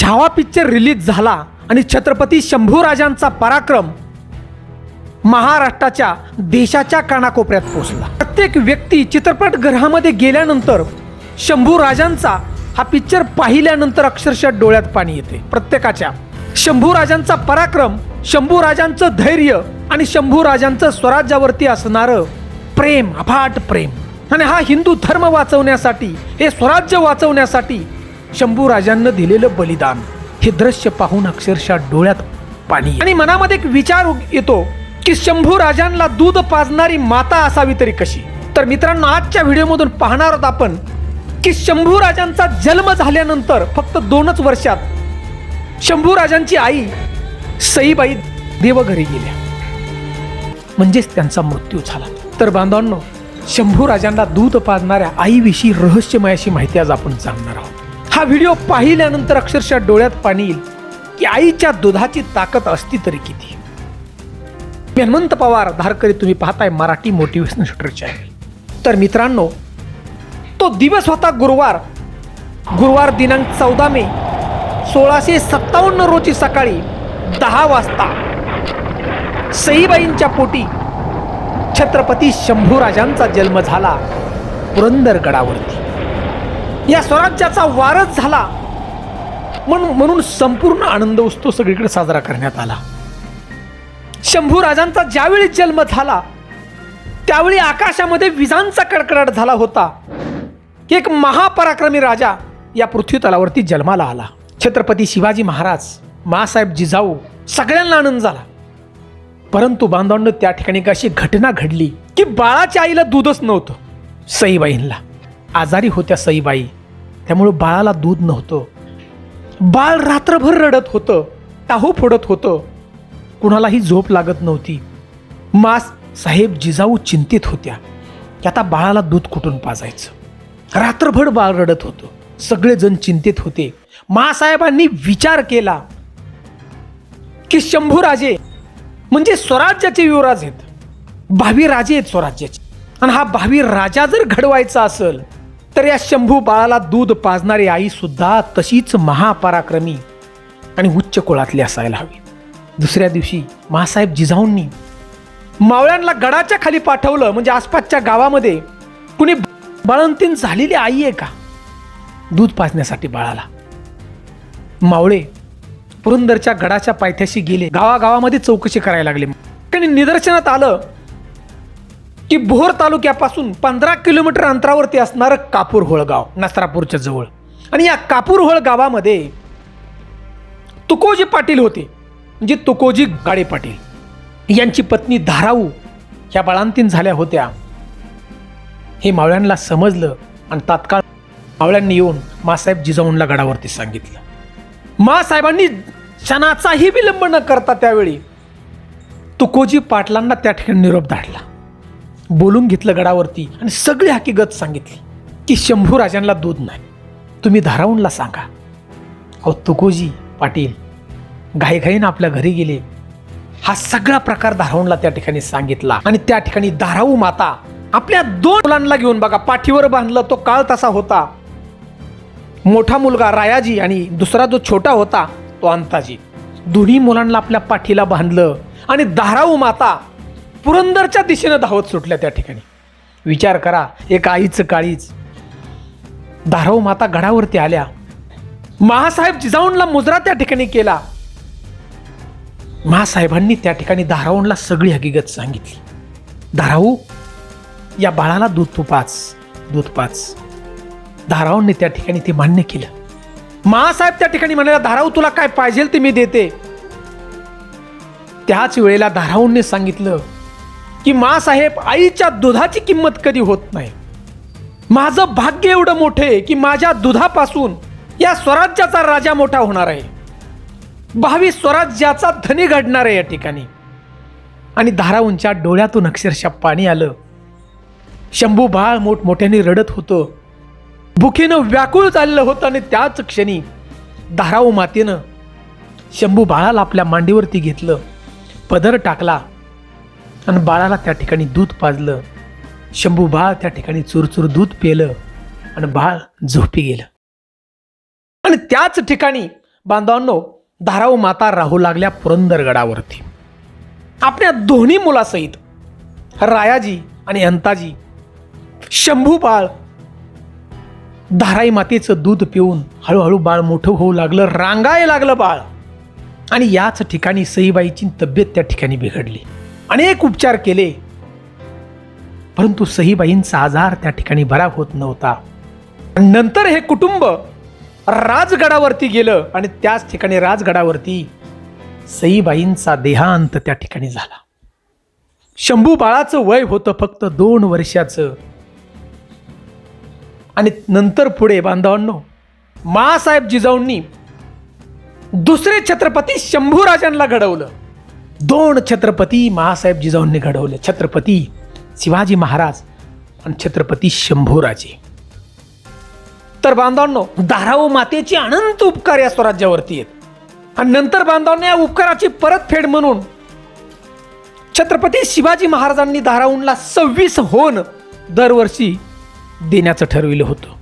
Chhava picture release झाला आणि छत्रपती शंभूराजांचा पराक्रम महाराष्ट्राच्या देशाच्या कानाकोपऱ्यात पोहोचला. प्रत्येक व्यक्ती चित्रपटगृहामध्ये गेल्यानंतर शंभूराजांचा हा पिक्चर पाहिल्यानंतर अक्षरशः डोळ्यात पाणी येते. प्रत्येकाच्या शंभूराजांचा पराक्रम शंभूराजांचं धैर्य आणि शंभूराजांचं स्वराज्यावरती असणारं प्रेम अफाट प्रेम. आणि हा हिंदू धर्म वाचवण्यासाठी हे स्वराज्य वाचवण्यासाठी शंभू राजांना दिलेलं बलिदान. हे दृश्य पाहून अक्षरशः डोळ्यात पाणी आणि मनामध्ये एक विचार येतो की शंभू राजांना दूध पाजणारी माता असावी तरी कशी? तर मित्रांनो आजच्या व्हिडिओमधून पाहणार आहोत आपण की शंभू राजांचा जन्म झाल्यानंतर फक्त दोनच वर्षात शंभू राजांची आई सईबाई देवघरी गेल्या. म्हणजेच त्यांचा मृत्यू झाला. तर बांधवांनो शंभू राजांना दूध पाजणाऱ्या आईविषयी रहस्यमय अशी माहिती आज आपण जाणणार आहोत. हा व्हिडिओ पाहिल्यानंतर अक्षरशः डोळ्यात पाणी येईल की आईच्या दुधाची ताकद असती तरी किती. मी हनुमंत पवार धारकरी तुम्ही पाहताय मराठी मोटिवेशनल शूटर चॅनल. तर मित्रांनो तो दिवस होता गुरुवार. गुरुवार दिनांक चौदा मे सोळाशे सत्तावन्न रोजी सकाळी दहा वाजता. सईबाईंच्या पोटी छत्रपती शंभूराजांचा जन्म झाला पुरंदरगडावरती या स्वराज्याचा वारस झाला म्हणून म्हणून संपूर्ण आनंद उत्सव सगळीकडे साजरा करण्यात आला. शंभू राजांचा ज्यावेळी जन्म झाला त्यावेळी आकाशामध्ये विजांचा कडकडाट झाला होता. की एक महापराक्रमी राजा या पृथ्वी तलावरती जन्माला आला. छत्रपती शिवाजी महाराज मासाहेब जिजाऊ सगळ्यांना आनंद झाला. परंतु बांधवांना त्या ठिकाणी अशी घटना घडली की बाळाच्या आईला दूधच नव्हतं सईबाईंना आजारी होत्या सईबाई. त्यामुळे बाळाला दूध नव्हतं. बाळ रात्रभर रडत होतं टाहू फोडत होतं. कुणालाही झोप लागत नव्हती. मास साहेब जिजाऊ चिंतित होत्या. की आता बाळाला दूध कुठून पाजायचं? रात्रभर बाळ रडत होतं. सगळेजण चिंतित होते. मासाहेबांनी विचार केला की शंभूराजे म्हणजे स्वराज्याचे युवराज आहेत. भावी राजे आहेत स्वराज्याचे. आणि हा भावी राजा जर घडवायचा असेल तर या शंभू बाळाला दूध पाजणारी आई सुद्धा तशीच महापराक्रमी आणि उच्च कुळातली असायला हवी. दुसऱ्या दिवशी महासाहेब जिजाऊंनी मावळ्यांना गडाच्या खाली पाठवलं. म्हणजे आसपासच्या गावामध्ये कुणी बाळंतीन झालेली आई आहे का? दूध पाजण्यासाठी बाळाला. मावळे पुरंदरच्या गडाच्या पायथ्याशी गेले. गावागावामध्ये चौकशी करायला लागले. त्यांनी निदर्शनात आलं. भोर तालुक्यापासून पंधरा किलोमीटर अंतरावरती असणारं कापूरहोळ गाव नसरापूरच्या जवळ. आणि या कापूरहोळ गावामध्ये तुकोजी पाटील होते म्हणजे तुकोजी गाडे पाटील. यांची पत्नी धाराऊ ह्या बाळांतीन झाल्या होत्या. हे मावळ्यांना समजलं आणि तात्काळ मावळ्यांनी येऊन मासाहेब जिजाऊनला गडावरती सांगितलं. मासाहेबांनी क्षणाचाही विलंब न करता त्यावेळी तुकोजी पाटलांना त्या ठिकाणी निरोप धाडला. बोलून घेतलं गडावरती आणि सगळी हकीकत सांगितली की शंभू राजांना दूध नाही. तुम्ही धारावणला सांगा. अहो तुकोजी पाटील घाईघाईनं आपल्या घरी गेले. हा सगळा प्रकार धारावणला त्या ठिकाणी सांगितला आणि त्या ठिकाणी धाराऊ माता आपल्या दोन मुलांना घेऊन बघा पाठीवर बांधलं तो काळ तसा होता. मोठा मुलगा रायाजी आणि दुसरा जो छोटा होता तो अंताजी. दोन्ही मुलांना आपल्या पाठीला बांधलं आणि धाराऊ माता पुरंदरच्या दिशेनं धावत सुटल्या त्या ठिकाणी. विचार करा एक आईचं काळीच धारव माता गडावरती आल्या. महासाहेब जिजाऊनला मुजरा त्या ठिकाणी केला. महासाहेबांनी त्या ठिकाणी धाराऊंला सगळी हकीकत सांगितली. धाराऊ या बाळाला दूध तू पाच दूध पाच. धाराऊंनी त्या ठिकाणी ते मान्य केलं. महासाहेब त्या ठिकाणी म्हणाला धाराऊ तुला काय पाहिजे ते मी देते. त्याच वेळेला धाराऊंनी सांगितलं की मासाहेब आईच्या दुधाची किंमत कधी होत नाही. माझं भाग्य एवढं मोठे की माझ्या दुधापासून या स्वराज्याचा राजा मोठा होणार आहे. भावी स्वराज्याचा धनी घडणार आहे या ठिकाणी. आणि धाराऊंच्या डोळ्यातून अक्षरशः पाणी आलं. शंभू बाळ मोठमोठ्याने रडत होतं. भुकेनं व्याकुळ चाललं होतं आणि त्याच क्षणी धाराऊ मातेनं शंभू बाळाला आपल्या मांडीवरती घेतलं. पदर टाकला. आणि बाळाला त्या ठिकाणी दूध पाजलं. शंभू बाळ त्या ठिकाणी चुरचूर दूध पेलं आणि बाळ झोपी गेलं. आणि त्याच ठिकाणी बांधवांनो धाराऊ माता राहू लागल्या पुरंदरगडावरती. आपल्या दोन्ही मुलासहित रायाजी आणि अंताजी शंभू बाळ धाराई मातेचं दूध पिऊन हळूहळू बाळ मोठं होऊ लागलं रांगाय लागलं बाळ. आणि याच ठिकाणी सईबाईची तब्येत त्या ठिकाणी बिघडली. अनेक उपचार केले. परंतु सईबाईंचा आजार त्या ठिकाणी बरा होत नव्हता. नंतर हे कुटुंब राजगडावरती गेलं आणि त्याच ठिकाणी राजगडावरती सईबाईंचा देहांत त्या ठिकाणी झाला. शंभू बाळाचं वय होतं फक्त दोन वर्षाचं. आणि नंतर पुढे बांधवांनो मासाहेब जिजाऊंनी दुसरे छत्रपती शंभूराजांना घडवलं. दोन छत्रपती महासाहेब जिजाऊंनी घडवले. छत्रपती शिवाजी महाराज आणि छत्रपती शंभूराजे. तर बांधवांनो धाराऊ मातेचे अनंत उपकार या स्वराज्यावरती आहेत. आणि नंतर बांधवांनी या उपकाराची परतफेड म्हणून छत्रपती शिवाजी महाराजांनी धाराऊंना सव्वीस होन दरवर्षी देण्याचं ठरविलं होतं.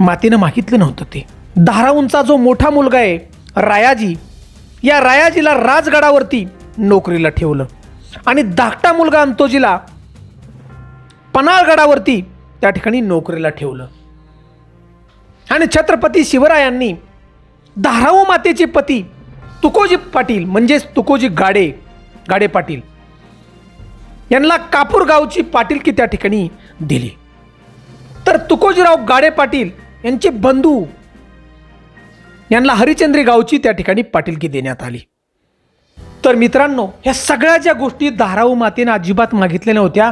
मातीनं मागितलं नव्हतं ते. धाराऊंचा जो मोठा मुलगा आहे रायाजी या रायाजीला राजगडावरती नोकरीला ठेवलं. आणि धाकटा मुलगा अंतोजीला पनाळगडावरती त्या ठिकाणी नोकरीला ठेवलं. आणि छत्रपती शिवरायांनी धाराऊ मातेचे पती तुकोजी पाटील म्हणजेच तुकोजी गाडे गाडे पाटील यांना कापूर गावची पाटीलकी त्या ठिकाणी दिली. तर तुकोजीराव गाडे पाटील यांचे बंधू यांना हरिचंद्री गावची त्या ठिकाणी पाटीलकी देण्यात आली. तर मित्रांनो ह्या सगळ्या ज्या गोष्टी धाराऊ मातेनं अजिबात मागितल्या नव्हत्या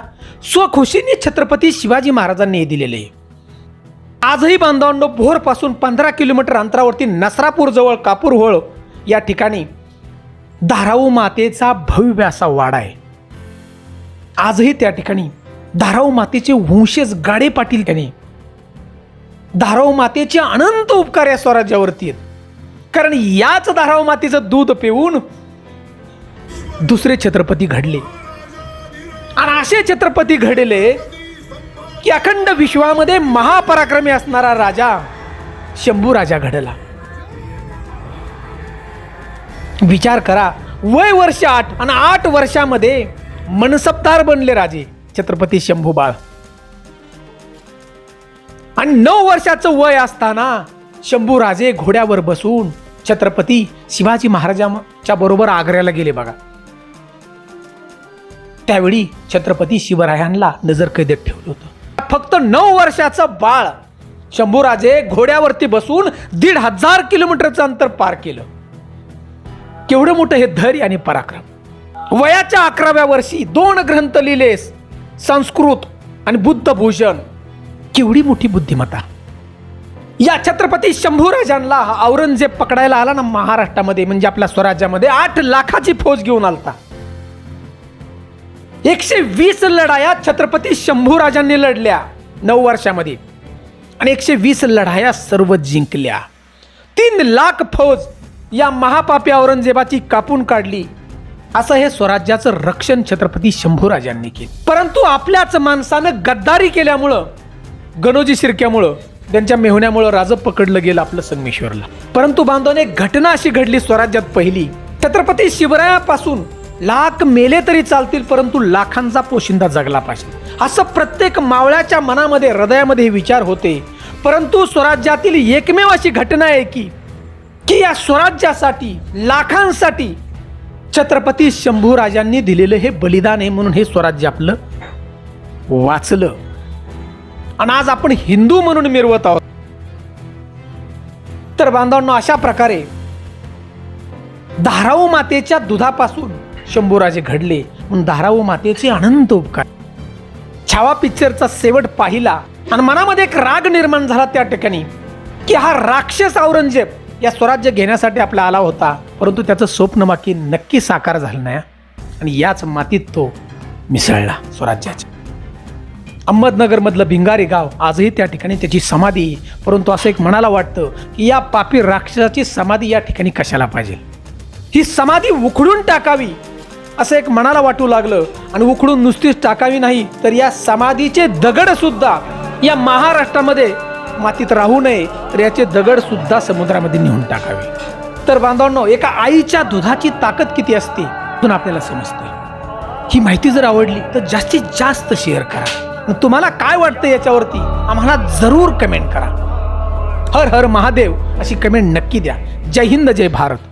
स्वखुशीने छत्रपती शिवाजी महाराजांनी हे दिलेले आहे. आजही बांधवांनो भोरपासून पंधरा किलोमीटर अंतरावरती नसरापूरजवळ कापूरहोळ या ठिकाणी धाराऊ मातेचा भव्य असा वाडा आहे आजही त्या ठिकाणी धाराऊ मातेचे वंशज गाडे पाटील त्याने धाराऊ मातेचे अनंत उपकार या स्वराज्यावरती आहेत कारण याच धाराऊ मातेचं दूध पिऊन दुसरे छत्रपती घडले. आणि असे छत्रपती घडले की अखंड विश्वामध्ये महापराक्रमी असणारा राजा शंभू राजा घडला. विचार करा वय वर्ष आठ आणि आठ वर्षामध्ये मनसबदार बनले राजे छत्रपती शंभू बाळ. आणि नऊ वर्षाचं वय असताना शंभू राजे घोड्यावर बसून छत्रपती शिवाजी महाराजांच्या बरोबर आग्र्याला गेले बघा. त्यावेळी छत्रपती शिवरायांना नजरकैदेत ठेवलं होतं. फक्त नऊ वर्षाचं बाळ शंभूराजे घोड्यावरती बसून दीड हजार किलोमीटरचं अंतर पार केलं. केवढं मोठं हे धैर्य आणि पराक्रम. वयाच्या अकराव्या वर्षी दोन ग्रंथ लिहिले संस्कृत आणि बुद्धभूषण. केवढी मोठी बुद्धिमत्ता. या छत्रपती शंभूराजांना हा औरंगजेब पकडायला आला ना महाराष्ट्रामध्ये म्हणजे आपल्या स्वराज्यामध्ये आठ लाखाची फौज घेऊन आलता. एकशे वीस लढाया छत्रपती शंभूराजांनी लढल्या नऊ वर्षामध्ये. आणि एकशे वीस लढाया सर्व जिंकल्या. तीन लाख फौज या महापापी औरंगजेबाची कापून काढली. असं हे स्वराज्याचं रक्षण छत्रपती शंभूराजांनी केलं. परंतु आपल्याच माणसानं गद्दारी केल्यामुळं गणोजी शिरक्यामुळं त्यांच्या मेहुण्यामुळं राज पकडलं गेलं आपलं संगमेश्वरला. परंतु बांधवाने एक घटना अशी घडली स्वराज्यात पहिली. छत्रपती शिवरायापासून लाख मेले तरी चालतील परंतु लाखांचा पोशिंदा जगला पाहिजे. असं प्रत्येक मावळ्याच्या मनामध्ये हृदयामध्ये विचार होते. परंतु स्वराज्यातील एकमेव अशी घटना आहे की की या स्वराज्यासाठी लाखांसाठी छत्रपती शंभूराजांनी दिलेलं हे बलिदान आहे म्हणून हे स्वराज्य आपलं वाचलं. आणि आज आपण हिंदू म्हणून मिरवत आहोत. तर बांधवांनो अशा प्रकारे धाराऊ मातेच्या दुधापासून शंभूराजे घडले. म्हणून धाराऊ मातेचे अनंत उपकार. छावा पिक्चरचा शेवट पाहिला आणि मनामध्ये एक राग निर्माण झाला त्या ठिकाणी की हा राक्षस औरंगजेब या स्वराज्य घेण्यासाठी आपला आला होता. परंतु त्याचं स्वप्न बाकी नक्की साकार झालं नाही. आणि याच मातीत तो मिसळला स्वराज्याच्या. अहमदनगरमधलं भिंगारी गाव आजही त्या ठिकाणी त्याची समाधी परंतु असं एक मनाला वाटतं की या पापी राक्षसाची समाधी या ठिकाणी कशाला पाहिजे? ही समाधी उखडून टाकावी असं एक मनाला वाटू लागलं आणि उखडून नुसतीच टाकावी नाही तर या समाधीचे दगड सुद्धा या महाराष्ट्रामध्ये मातीत राहू नये तर याचे दगड सुद्धा समुद्रामध्ये नेऊन टाकावे. तर बांधवांनो एका आईच्या दुधाची ताकद किती असते? पण आपल्याला समजते ही माहिती जर आवडली तर जास्तीत जास्त शेअर करा. तुम्हाला काय वाटतं याच्यावरती? आम्हाला जरूर कमेंट करा. हर हर महादेव अशी कमेंट नक्की द्या. जय हिंद जय भारत.